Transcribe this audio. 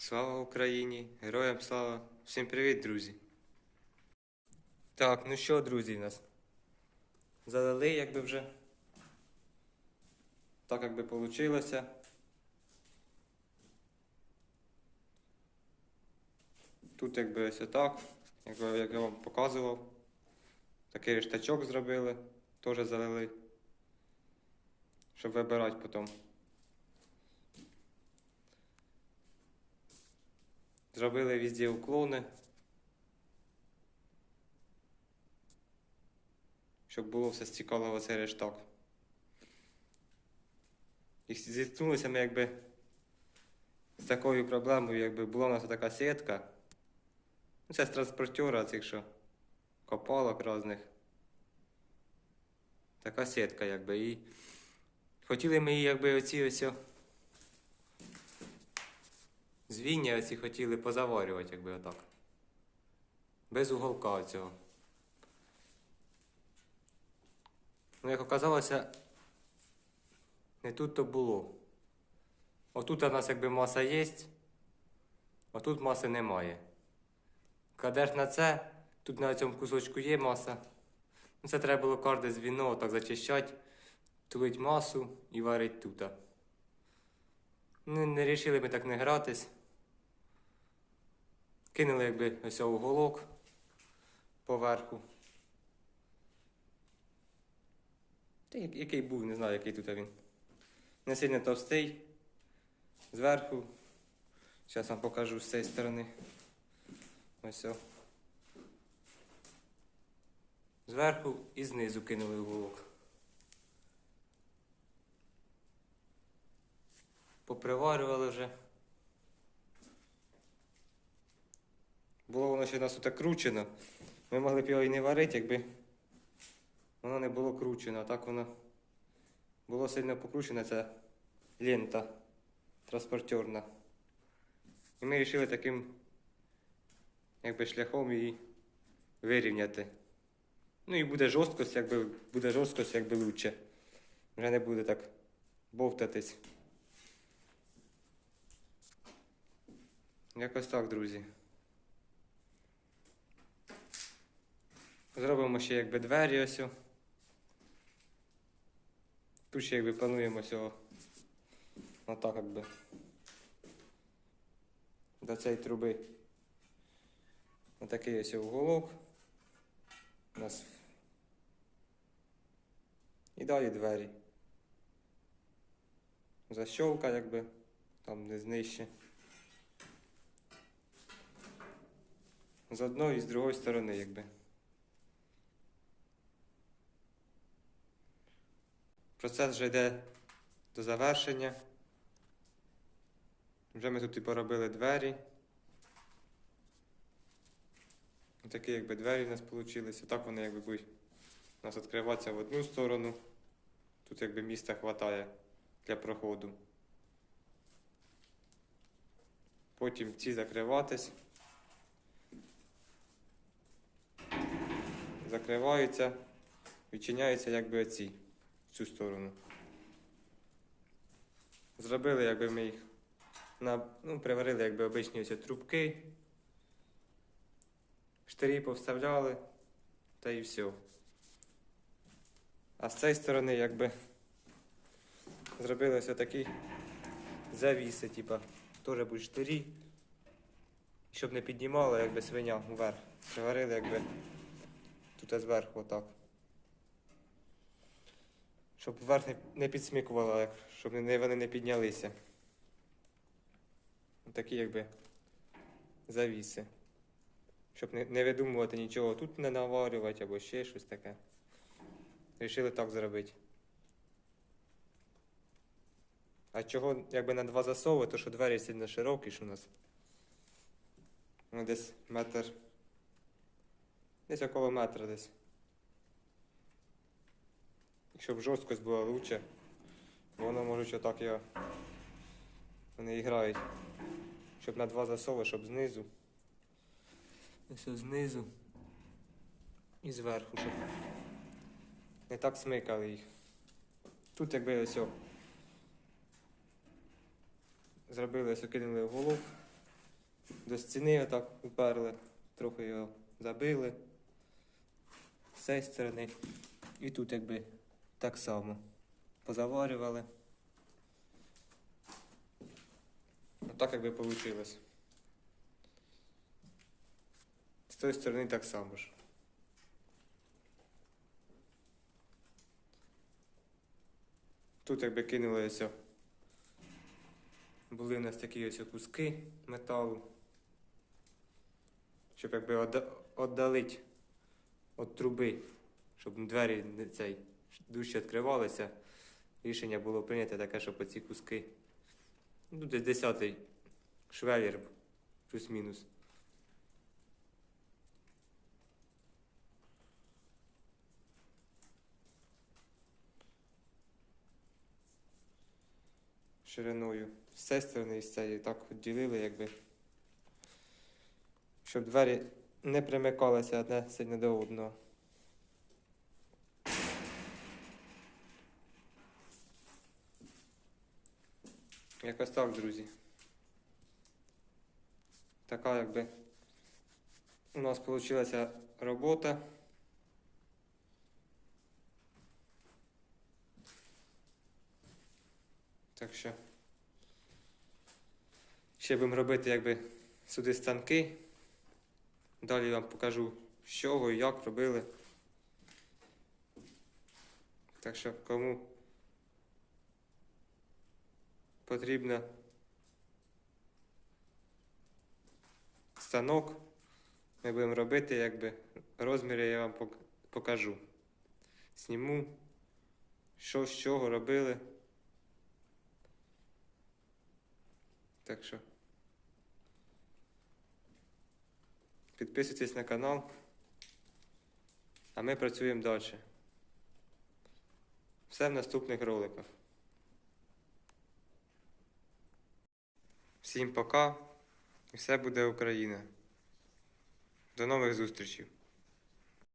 Слава Україні! Героям слава! Всім привіт, друзі! Так, ну що, друзі, нас? Залили, якби вже. Так, якби вийшло. Тут якби ось отак, якби як я вам показував. Такий рештачок зробили, теж залили. Щоб вибирати потім. Зробили везде уклони. Щоб було все стікало в оцей рештак. І зіткнулися ми якби з такою проблемою, якби була у нас така сітка. Ну, це з транспортера цих що копалок різних. Така сітка, якби. І хотіли ми її, якби оці ось. Звіння оці хотіли позаварювати, якби отак. Без уголка цього. Ну, як оказалося, не тут то було. Отут у нас якби маса є, отут маси немає. Кладеш на це, тут на цьому кусочку є маса. Ну, це треба було кожне звіно так зачищати, тулить масу і варить тут. Ну, не рішили ми так не гратись. Кинули якби ось уголок поверху. Та який був, не знаю, який тут він. Не сильно товстий. Зверху. Зараз вам покажу з цієї сторони. Ось. о. Зверху і знизу кинули уголок. Поприварювали вже. Було воно ще у нас кручено. Ми могли б його і не варити, якби воно не було кручено. А так воно було сильно покручено, ця лента транспортерна. І ми вирішили таким якби шляхом її вирівняти. Ну і буде жорсткость, якби буде жорсткость, якби лучше. Вже не буде так бовтатись. Якось так, друзі. Зробимо ще якби двері ось. Тут ще якби плануємо цього. Отак якби. До цієї труби. Отакий ось уголок. У нас. І далі двері. Защолка якби. Там не нижче. З одної і з другої сторони, якби. Процес вже йде до завершення. Вже ми тут і поробили двері. Такі якби двері в нас вийшли. Так вони якби будуть у нас відкриватися в одну сторону. Тут якби місця вистачає для проходу. Потім ці закриватись. Закриваються, відчиняються якби оці цю сторону. Зробили, якби ми їх на, ну, приварили якби обичні ось трубки. Штирі повставляли та і все. А з цієї сторони якби зробили ось такі завіси, типа, теж будуть штирі. Щоб не піднімало якби свиня вверх. Приварили якби тут зверху отак. Щоб вверх не, підсмікувало, щоб вони не піднялися. Такі якби завіси. Щоб не видумувати нічого тут не наварювати або ще щось таке. Рішили так зробити. А чого якби на два засови, то що двері сильно широкі ж у нас. Ну, десь метр. Десь около метра десь. Щоб жорсткость була лучше. Воно може отак його. Вони грають. Щоб на два засови, щоб знизу. Ось знизу. І зверху, щоб не так смикали їх. Тут якби ось зробили ось кинули в голову до стіни отак уперли, трохи його забили. З цієї сторони. І тут якби так само. Позаварювали. Отак якби вийшло. З тої сторони так само ж. Тут якби о, Були у нас такі ось куски металу. Щоб якби отда- від труби, щоб двері не цей дужче відкривалися. Рішення було прийнято таке, щоб оці куски. Ну, десь десятий швелір, плюс-мінус. шириною з цієї сторони і з цієї так відділили, якби. Щоб двері не примикалися одне сильно до одного. Якось так, друзі. Така якби у нас вийшла робота. Так що ще будемо робити якби сюди станки. Далі вам покажу, з чого і як робили. Так що кому потрібно станок, ми будемо робити, якби розміри я вам покажу. Сніму, що з чого робили. Так що підписуйтесь на канал, а ми працюємо далі. Все в наступних роликах. Всім пока і все буде Україна. До нових зустрічей!